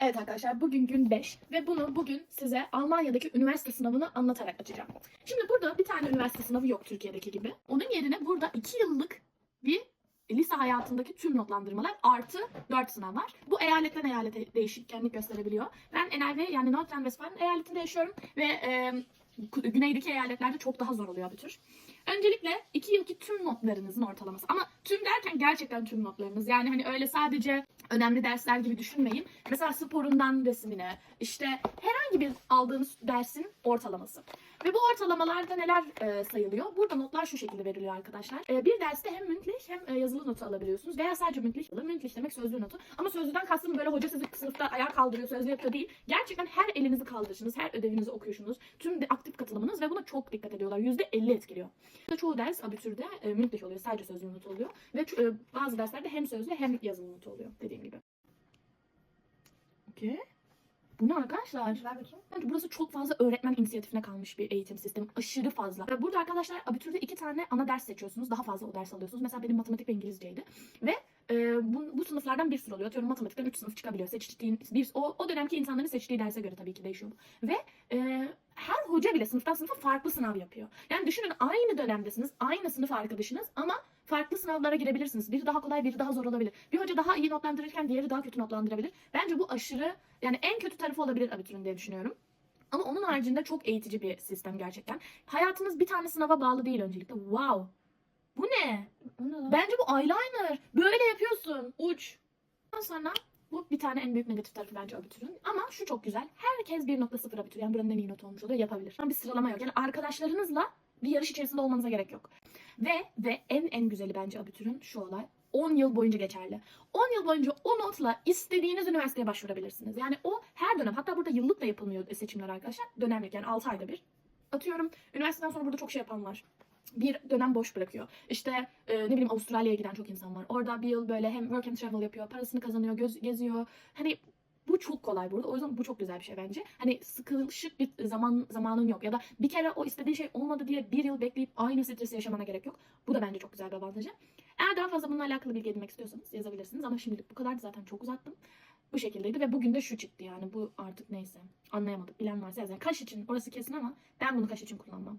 Evet arkadaşlar bugün gün 5 ve bunu bugün size Almanya'daki üniversite sınavını anlatarak açacağım. Şimdi burada bir tane üniversite sınavı yok Türkiye'deki gibi. Onun yerine burada 2 yıllık bir lise hayatındaki tüm notlandırmalar artı 4 sınav var. Bu eyaletten eyalete değişkenlik gösterebiliyor. Ben NRV yani Nordrhein-Westfalen eyaletinde yaşıyorum ve e, güneydeki eyaletlerde çok daha zor oluyor bu tür. Öncelikle 2 yılki tüm notlarınızın ortalaması. Ama tüm derken gerçekten tüm notlarınız. Yani hani öyle sadece önemli dersler gibi düşünmeyin. Mesela sporundan resmine, işte herhangi bir aldığınız dersin ortalaması. Ve bu ortalamalarda neler e, sayılıyor? Burada notlar şu şekilde veriliyor arkadaşlar. E, bir derste hem müntlich hem e, yazılı notu alabiliyorsunuz. Veya sadece müntlich. Müntlich demek sözlü notu. Ama sözlüden kastım böyle hoca sizi sınıfta ayağa kaldırıyor, sözlü yapıyor değil. Gerçekten her elinizi kaldırışınız, her ödevinizi okuyuşunuz, tüm de katılımınız ve buna çok dikkat ediyorlar. %50 etkiliyor. Çoğu ders abitürde e, müntlich oluyor. Sadece sözlü not oluyor. Ve e, bazı derslerde hem sözlü hem yazılı not oluyor dediğim gibi. Okey. Bu ne arkadaşlar? Ver bakayım. Bence burası çok fazla öğretmen inisiyatifine kalmış bir eğitim sistemi. Aşırı fazla. Ve burada arkadaşlar abitürde iki tane ana ders seçiyorsunuz. Daha fazla o ders alıyorsunuz. Mesela benim matematik ve İngilizceydi. Ve e, bu, bu sınıflardan bir sınıf oluyor. Atıyorum matematikten 3 sınıf çıkabiliyor. Seçtiğin, bir, o, o dönemki insanların seçtiği derse göre tabii ki değişiyor. Ve e, bile sınıftan sınıfa farklı sınav yapıyor. Yani düşünün aynı dönemdesiniz. Aynı sınıf arkadaşınız ama farklı sınavlara girebilirsiniz. Biri daha kolay, biri daha zor olabilir. Bir hoca daha iyi notlandırırken diğeri daha kötü notlandırabilir. Bence bu aşırı yani en kötü tarafı olabilir abitürün diye düşünüyorum. Ama onun haricinde çok eğitici bir sistem gerçekten. Hayatınız bir tane sınava bağlı değil öncelikle. Wow. Bu ne? Bence bu eyeliner. Böyle yapıyorsun. Uç. Ondan sonra bu bir tane en büyük negatif tarafı bence abitürün. Ama şu çok güzel. Herkes 1.0 abitür. Yani buranın en iyi not olmuş oluyor. Yapabilir. Ama bir sıralama yok. Yani arkadaşlarınızla bir yarış içerisinde olmanıza gerek yok. Ve ve en en güzeli bence abitürün şu olay. 10 yıl boyunca geçerli. 10 yıl boyunca o notla istediğiniz üniversiteye başvurabilirsiniz. Yani o her dönem hatta burada yıllık da yapılmıyor seçimler arkadaşlar. Dönemlik yani 6 ayda bir. Atıyorum üniversiteden sonra burada çok şey yapan var bir dönem boş bırakıyor. İşte e, ne bileyim Avustralya'ya giden çok insan var. Orada bir yıl böyle hem work and travel yapıyor, parasını kazanıyor, göz, geziyor. Hani bu çok kolay burada. O yüzden bu çok güzel bir şey bence. Hani sıkışık bir zaman zamanın yok ya da bir kere o istediğin şey olmadı diye bir yıl bekleyip aynı stresi yaşamana gerek yok. Bu da bence çok güzel bir avantajı. Eğer daha fazla bununla alakalı bilgi edinmek istiyorsanız yazabilirsiniz ama şimdilik bu kadardı zaten çok uzattım. Bu şekildeydi ve bugün de şu çıktı yani bu artık neyse anlayamadık bilen varsa yazın. Kaş için orası kesin ama ben bunu kaş için kullanmam.